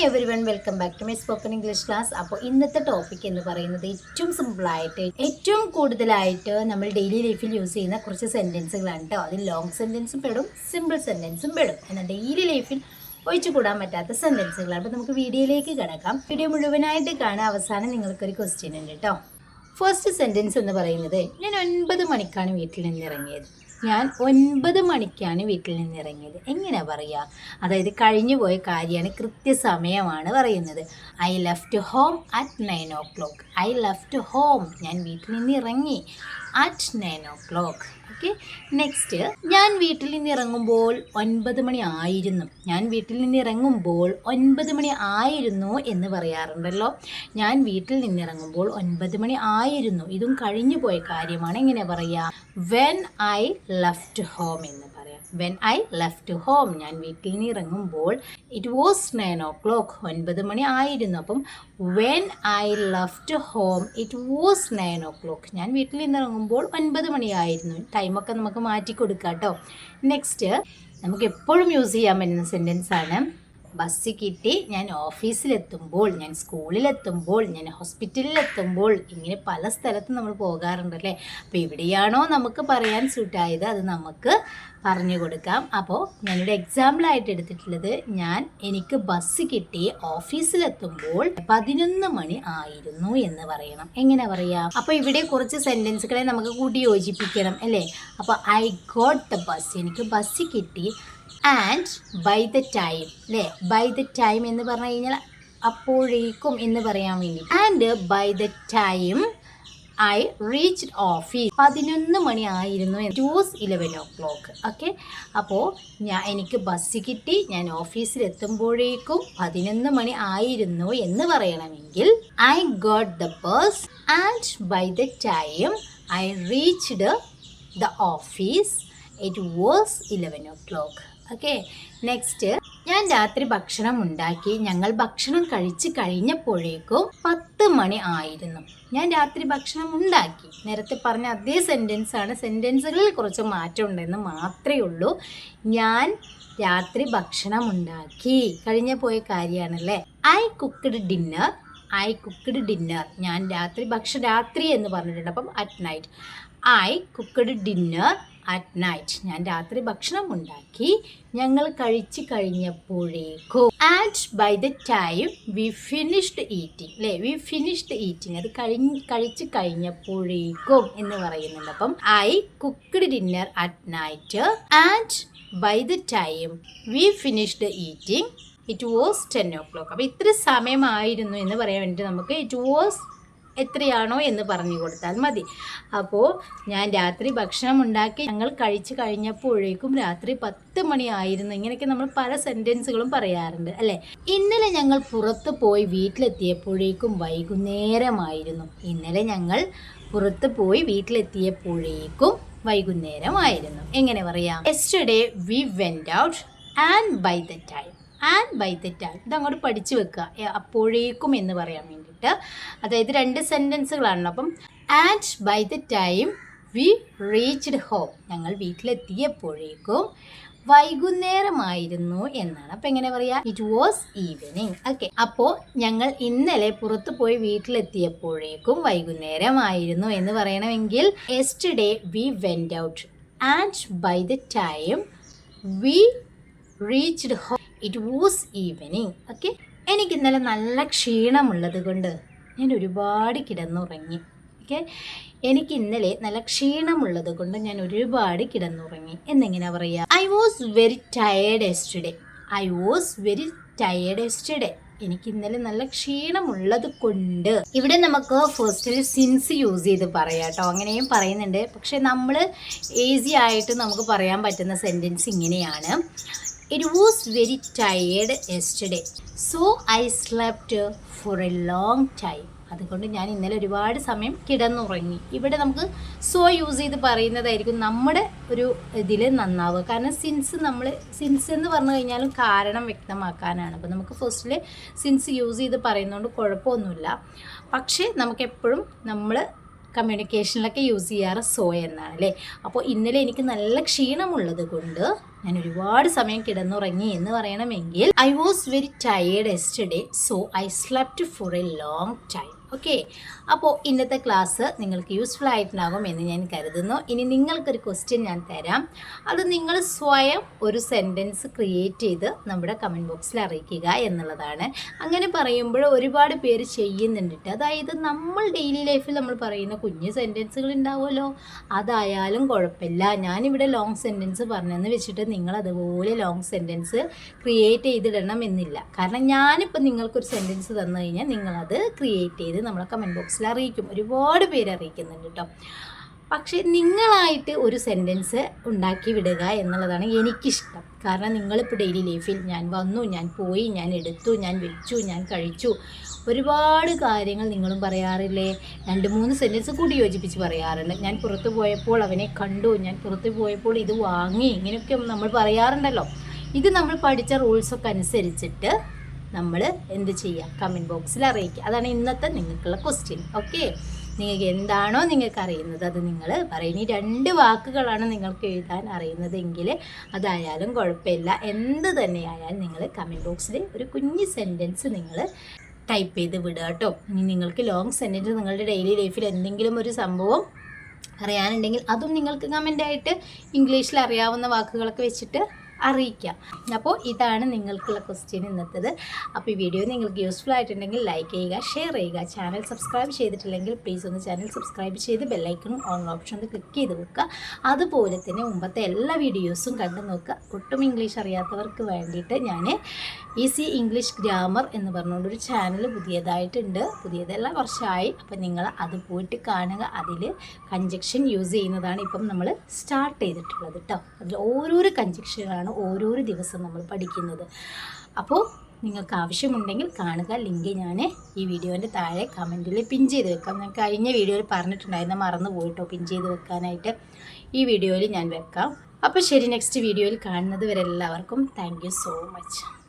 Hi everyone welcome back to my spoken English class അപ്പോൾ ഇന്നത്തെ topic എന്ന് പറയുന്നത് ഏറ്റവും സിമ്പിളായിട്ട് ഏറ്റവും കൂടുതലായിട്ട് നമ്മൾ ഡെയിലി ലൈഫിൽ യൂസ് ചെയ്യുന്ന കുറച്ച് സെന്റൻസുകളാണ് കേട്ടോ അതിൽ ലോങ് സെന്റൻസും പെടും സിമ്പിൾ സെന്റൻസും പെടും. എന്നാൽ ഡെയിലി ലൈഫിൽ ഒഴിച്ചു കൂടാൻ പറ്റാത്ത സെന്റൻസുകളാണ് അപ്പോൾ നമുക്ക് വീഡിയോയിലേക്ക് കിടക്കാം. വീഡിയോ മുഴുവനായിട്ട് കാണാൻ അവസാനം നിങ്ങൾക്കൊരു ക്വസ്റ്റ്യൻ ഉണ്ട് കേട്ടോ ഫസ്റ്റ് സെന്റൻസ് എന്ന് പറയുന്നത് ഞാൻ ഒൻപത് മണിക്കാണ് വീട്ടിൽ നിന്ന് ഇറങ്ങിയത്. ഞാൻ ഒൻപത് മണിക്കാണ് വീട്ടിൽ നിന്ന് ഇറങ്ങിയത്. എങ്ങനെ പറയുക അതായത് കഴിഞ്ഞു പോയ കാര്യമാണ് കൃത്യസമയമാണ് പറയുന്നത്. I left home at nine o'clock I left home ഞാൻ വീട്ടിൽ നിന്ന് ഇറങ്ങി at nine o'clock okay next ഞാൻ വീട്ടിൽ നിന്ന് ഇറങ്ങുമ്പോൾ ഒൻപത് മണി ആയിരുന്നു. ഞാൻ വീട്ടിൽ നിന്ന് ഇറങ്ങുമ്പോൾ ഒൻപത് മണി ആയിരുന്നു എന്ന് പറയാറുണ്ടല്ലോ. ഞാൻ വീട്ടിൽ നിന്ന് ഇറങ്ങുമ്പോൾ ഒൻപത് മണി ആയിരുന്നു. ഇതും കഴിഞ്ഞു പോയ കാര്യമാണ്. എങ്ങനെ പറയുക വെൻ ഐ ലെഫ്റ്റ് ഹോം എന്ന് പറയാം. വെൻ ഐ ലെഫ്റ്റ് ഹോം ഞാൻ വീട്ടിൽ നിന്ന് ഇറങ്ങുമ്പോൾ it was nine o'clock ഒൻപത് മണി ആയിരുന്നു. അപ്പം when I left home it was nine o'clock ഞാൻ വീട്ടിൽ നിന്ന് ഇറങ്ങുമ്പോൾ ഒൻപത് മണിയായിരുന്നു ടൈമൊക്കെ നമുക്ക് മാറ്റി കൊടുക്കാം കേട്ടോ നെക്സ്റ്റ് നമുക്ക് എപ്പോഴും യൂസ് ചെയ്യാൻ പറ്റുന്ന സെന്റൻസ് ആണ്. ബസ് കിട്ടി. ഞാൻ ഓഫീസിലെത്തുമ്പോൾ ഞാൻ സ്കൂളിലെത്തുമ്പോൾ ഞാൻ ഹോസ്പിറ്റലിലെത്തുമ്പോൾ ഇങ്ങനെ പല സ്ഥലത്തും നമ്മൾ പോകാറുണ്ടല്ലേ? അപ്പോൾ എവിടെയാണോ നമുക്ക് പറയാൻ സൂട്ടായത് അത് നമുക്ക് പറഞ്ഞു കൊടുക്കാം. അപ്പോൾ ഞാനൊരു എക്സാമ്പിളായിട്ട് എടുത്തിട്ടുള്ളത് ഞാൻ എനിക്ക് ബസ് കിട്ടി ഓഫീസിലെത്തുമ്പോൾ പതിനൊന്ന് മണി ആയിരുന്നു എന്ന് പറയണം. എങ്ങനെ പറയാം? അപ്പോൾ ഇവിടെ കുറച്ച് സെന്റൻസുകളെ നമുക്ക് കൂട്ടി യോജിപ്പിക്കണം അല്ലേ? അപ്പോൾ ഐ ഗോട്ട് ദ ബസ് എനിക്ക് ബസ് കിട്ടി ആൻഡ് ബൈ ദ ടൈം അല്ലേ ബൈ ദ ടൈം എന്ന് പറഞ്ഞു കഴിഞ്ഞാൽ അപ്പോഴേക്കും എന്ന് പറയാൻ വേണ്ടി. And by the time I reach office പതിനൊന്ന് മണി ആയിരുന്നു ടൂസ് ഇലവൻ ഓ ക്ലോക്ക് ഓക്കെ അപ്പോൾ ഞാൻ എനിക്ക് ബസ് കിട്ടി. ഞാൻ ഓഫീസിൽ എത്തുമ്പോഴേക്കും പതിനൊന്ന് മണി ആയിരുന്നു എന്ന് പറയണമെങ്കിൽ I got the bus and by the time I reached the office it was eleven o'clock okay next ഞാൻ രാത്രി ഭക്ഷണം ഉണ്ടാക്കി. ഞങ്ങൾ ഭക്ഷണം കഴിച്ച് കഴിഞ്ഞപ്പോഴേക്കും പത്ത് മണി ആയിരുന്നു. ഞാൻ രാത്രി ഭക്ഷണം ഉണ്ടാക്കി. നേരത്തെ പറഞ്ഞ അതേ സെന്റൻസ് ആണ്. സെന്റൻസുകളിൽ കുറച്ച് മാറ്റം ഉണ്ടെന്ന് മാത്രമേ ഉള്ളൂ. ഞാൻ രാത്രി ഭക്ഷണം ഉണ്ടാക്കി. കഴിഞ്ഞ പോയ കാര്യമാണല്ലേ? I cooked dinner I cooked dinner ഞാൻ രാത്രി ഭക്ഷണം രാത്രി എന്ന് പറഞ്ഞിട്ടുണ്ട്. അപ്പം at night I cooked dinner at night ഞാൻ രാത്രി ഭക്ഷണം ഉണ്ടാക്കി ഞങ്ങൾ കഴിച്ചു കഴിഞ്ഞപ്പോഴേക്കും and by the time we finished eating അല്ലേ വി ഫിനിഷ്ഡ് ഈറ്റിംഗ് അത് കഴിഞ്ഞ് കഴിച്ച് കഴിഞ്ഞപ്പോഴേക്കും എന്ന് പറയുന്നുണ്ട്. അപ്പം I cooked dinner at night and by the time we finished eating it was ten o'clock അപ്പോൾ ഇത്ര സമയമായിരുന്നു എന്ന് പറയാൻ വേണ്ടിയിട്ട് നമുക്ക് ഇറ്റ് വാസ് എത്രയാണോ എന്ന് പറഞ്ഞു കൊടുത്താൽ മതി. അപ്പോൾ ഞാൻ രാത്രി ഭക്ഷണം ഉണ്ടാക്കി ഞങ്ങൾ കഴിച്ചു കഴിഞ്ഞപ്പോഴേക്കും രാത്രി പത്ത് മണിയായിരുന്നു ഇങ്ങനെയൊക്കെ നമ്മൾ പല സെന്റൻസുകളും പറയാറുണ്ട് അല്ലേ? ഇന്നലെ ഞങ്ങൾ പുറത്ത് പോയി വീട്ടിലെത്തിയപ്പോഴേക്കും വൈകുന്നേരമായിരുന്നു. ഇന്നലെ ഞങ്ങൾ പുറത്ത് പോയി വീട്ടിലെത്തിയപ്പോഴേക്കും വൈകുന്നേരമായിരുന്നു. എങ്ങനെ പറയാം? Yesterday we went out and by the time and by the time ഇതങ്ങോട്ട് പഠിച്ചു വെക്കുക. അപ്പോഴേക്കും എന്ന് പറയാൻ വേണ്ടിയിട്ട്. അതായത് രണ്ട് സെന്റൻസുകളാണല്ലോ അപ്പം and by the time we reached home ഞങ്ങൾ വീട്ടിലെത്തിയപ്പോഴേക്കും വൈകുന്നേരമായിരുന്നു എന്നാണ്. അപ്പം എങ്ങനെ പറയുക ഇറ്റ് വാസ് ഈവനിങ് ഓക്കെ അപ്പോൾ ഞങ്ങൾ ഇന്നലെ പുറത്ത് പോയി വീട്ടിലെത്തിയപ്പോഴേക്കും വൈകുന്നേരമായിരുന്നു എന്ന് പറയണമെങ്കിൽ yesterday we went out and by the time we reached home it was evening okay എനിക്ക് ഇന്നലെ നല്ല ക്ഷീണമുള്ളത് കൊണ്ട് ഞാൻ ഒരുപാട് കിടന്നുറങ്ങി ഓക്കെ എനിക്ക് ഇന്നലെ നല്ല ക്ഷീണമുള്ളത് കൊണ്ട് ഞാൻ ഒരുപാട് കിടന്നുറങ്ങി. എന്നിങ്ങനെ പറയുക I was very tired yesterday I was very tired yesterday എനിക്ക് ഇന്നലെ നല്ല ക്ഷീണമുള്ളത് കൊണ്ട്. ഇവിടെ നമുക്ക് ഫസ്റ്റിൽ സിൻസ് യൂസ് ചെയ്ത് പറയാം കേട്ടോ അങ്ങനെയും പറയുന്നുണ്ട്. പക്ഷെ നമ്മൾ ഈസി ആയിട്ട് നമുക്ക് പറയാൻ പറ്റുന്ന സെന്റൻസ് ഇങ്ങനെയാണ്. It was very tired yesterday so I slept for a long time അതുകൊണ്ട് ഞാൻ ഇന്നലെ ഒരുപാട് സമയം കിടന്നുറങ്ങി. ഇവിടെ നമുക്ക് സോ യൂസ് ചെയ്ത് പറയുന്നതായിരിക്കും നമ്മുടെ ഒരു ഇതിൽ നന്നാവുക. കാരണം സിൻസ് നമ്മൾ സിൻസ് എന്ന് പറഞ്ഞു കഴിഞ്ഞാലും കാരണം വ്യക്തമാക്കാനാണ്. അപ്പോൾ നമുക്ക് ഫസ്റ്റിൽ സിൻസ് യൂസ് ചെയ്ത് പറയുന്നതുകൊണ്ട് കുഴപ്പമൊന്നുമില്ല. പക്ഷേ നമുക്കെപ്പോഴും നമ്മൾ കമ്മ്യൂണിക്കേഷനിലൊക്കെ യൂസ് ചെയ്യാറ് സോ എന്നാണ് അല്ലേ? അപ്പോൾ ഇന്നലെ എനിക്ക് നല്ല ക്ഷീണമുള്ളത് കൊണ്ട് ഞാൻ ഒരുപാട് സമയം കിടന്നുറങ്ങി എന്ന് പറയണമെങ്കിൽ I was very tired yesterday so I slept for a long time okay അപ്പോൾ ഇന്നത്തെ ക്ലാസ് നിങ്ങൾക്ക് യൂസ്ഫുൾ ആയിട്ടുണ്ടാകും എന്ന് ഞാൻ കരുതുന്നു. ഇനി നിങ്ങൾക്കൊരു ക്വസ്റ്റ്യൻ ഞാൻ തരാം. അത് നിങ്ങൾ സ്വയം ഒരു സെന്റൻസ് ക്രിയേറ്റ് ചെയ്ത് നമ്മുടെ കമന്റ് ബോക്സിൽ അറിയിക്കുക എന്നുള്ളതാണ്. അങ്ങനെ പറയുമ്പോൾ ഒരുപാട് പേര് ചെയ്യുന്നുണ്ടിട്ട്. അതായത് നമ്മൾ ഡെയിലി ലൈഫിൽ നമ്മൾ പറയുന്ന കുഞ്ഞ് സെന്റൻസുകൾ ഉണ്ടാവുമല്ലോ. അതായാലും കുഴപ്പമില്ല. ഞാനിവിടെ ലോങ് സെന്റൻസ് പറഞ്ഞെന്ന് വെച്ചിട്ട് നിങ്ങൾ അതുപോലെ ലോങ് സെന്റൻസ് ക്രിയേറ്റ് ചെയ്തിടണം എന്നില്ല. കാരണം ഞാനിപ്പോൾ നിങ്ങൾക്കൊരു സെന്റൻസ് തന്നു കഴിഞ്ഞാൽ നിങ്ങളത് ക്രിയേറ്റ് ചെയ്ത് നമ്മളെ കമന്റ് ബോക്സിൽ അറിയിക്കും. ഒരുപാട് പേര് അറിയിക്കുന്നുണ്ട് കേട്ടോ പക്ഷേ നിങ്ങളായിട്ട് ഒരു സെന്റൻസ് ഉണ്ടാക്കി വിടുക എന്നുള്ളതാണ് എനിക്കിഷ്ടം. കാരണം നിങ്ങളിപ്പോൾ ഡെയിലി ലൈഫിൽ ഞാൻ വന്നു ഞാൻ പോയി ഞാൻ എടുത്തു ഞാൻ വെച്ചു ഞാൻ കഴിച്ചു. ഒരുപാട് കാര്യങ്ങൾ നിങ്ങളും പറയാറില്ലേ? രണ്ട് മൂന്ന് സെന്റൻസ് കൂടി യോജിപ്പിച്ച് പറയാറുണ്ട്. ഞാൻ പുറത്ത് പോയപ്പോൾ അവനെ കണ്ടു. ഞാൻ പുറത്ത് പോയപ്പോൾ ഇത് വാങ്ങി. ഇങ്ങനെയൊക്കെ നമ്മൾ പറയാറുണ്ടല്ലോ. ഇത് നമ്മൾ പഠിച്ച റൂൾസൊക്കെ അനുസരിച്ചിട്ട് നമ്മൾ എന്ത് ചെയ്യുക കമന്റ് ബോക്സിൽ അറിയിക്കുക. അതാണ് ഇന്നത്തെ നിങ്ങൾക്കുള്ള ക്വസ്റ്റ്യൻ ഓക്കെ നിങ്ങൾക്ക് എന്താണോ നിങ്ങൾക്ക് അറിയുന്നത് അത് നിങ്ങൾ പറയും. ഈ രണ്ട് വാക്കുകളാണ് നിങ്ങൾക്ക് എഴുതാൻ അറിയുന്നതെങ്കിൽ അതായാലും കുഴപ്പമില്ല. എന്ത് തന്നെയായാലും നിങ്ങൾ കമന്റ് ബോക്സിൽ ഒരു കുഞ്ഞ് സെന്റൻസ് നിങ്ങൾ ടൈപ്പ് ചെയ്ത് വിടുക കേട്ടോ. ഇനി നിങ്ങൾക്ക് ലോങ് സെന്റൻസ് നിങ്ങളുടെ ഡെയിലി ലൈഫിൽ എന്തെങ്കിലും ഒരു സംഭവം അറിയാനുണ്ടെങ്കിൽ അതും നിങ്ങൾക്ക് കമന്റായിട്ട് ഇംഗ്ലീഷിൽ അറിയാവുന്ന വാക്കുകളൊക്കെ വെച്ചിട്ട് അറിയിക്കാം. അപ്പോൾ ഇതാണ് നിങ്ങൾക്കുള്ള ക്വസ്റ്റ്യൻ ഇന്നത്തേത്. അപ്പോൾ ഈ വീഡിയോ നിങ്ങൾക്ക് യൂസ്ഫുൾ ആയിട്ടുണ്ടെങ്കിൽ ലൈക്ക് ചെയ്യുക ഷെയർ ചെയ്യുക. ചാനൽ സബ്സ്ക്രൈബ് ചെയ്തിട്ടില്ലെങ്കിൽ പ്ലീസ് ഒന്ന് ചാനൽ സബ്സ്ക്രൈബ് ചെയ്ത് ബെല്ലൈക്കണും ഓൺ ഓപ്ഷൻ ഒന്ന് ക്ലിക്ക് ചെയ്ത് വെക്കുക. അതുപോലെ തന്നെ മുമ്പത്തെ എല്ലാ വീഡിയോസും കണ്ടു നോക്കുക. ഒട്ടും ഇംഗ്ലീഷ് അറിയാത്തവർക്ക് വേണ്ടിയിട്ട് ഞാൻ ഈസി ഇംഗ്ലീഷ് ഗ്രാമർ എന്ന് പറഞ്ഞുകൊണ്ടൊരു ചാനൽ പുതിയതായിട്ടുണ്ട്. പുതിയതല്ല വർഷമായി അപ്പം നിങ്ങൾ അത് പോയിട്ട് കാണുക. അതിൽ കഞ്ചക്ഷൻ യൂസ് ചെയ്യുന്നതാണ് ഇപ്പം നമ്മൾ സ്റ്റാർട്ട് ചെയ്തിട്ടുള്ളത് കേട്ടോ. അതിൽ ഓരോരോ കഞ്ചക്ഷനാണ് ഓരോരോ ദിവസം നമ്മൾ പഠിക്കുന്നത്. അപ്പോൾ നിങ്ങൾക്ക് ആവശ്യമുണ്ടെങ്കിൽ കാണുക. ലിങ്ക് ഞാൻ ഈ വീഡിയോന്റെ താഴെ കമന്റിൽ പിൻ ചെയ്ത് വെക്കാം. ഞാൻ കഴിഞ്ഞ വീഡിയോയിൽ പറഞ്ഞിട്ടുണ്ടായിരുന്നു മറന്നു പോയിട്ടോ പിൻ ചെയ്ത് വെക്കാനായിട്ട്. ഈ വീഡിയോയിൽ ഞാൻ വെക്കാം. അപ്പോൾ ശരി നെക്സ്റ്റ് വീഡിയോയിൽ കാണുന്നത് വരെ എല്ലാവർക്കും താങ്ക് സോ മച്ച്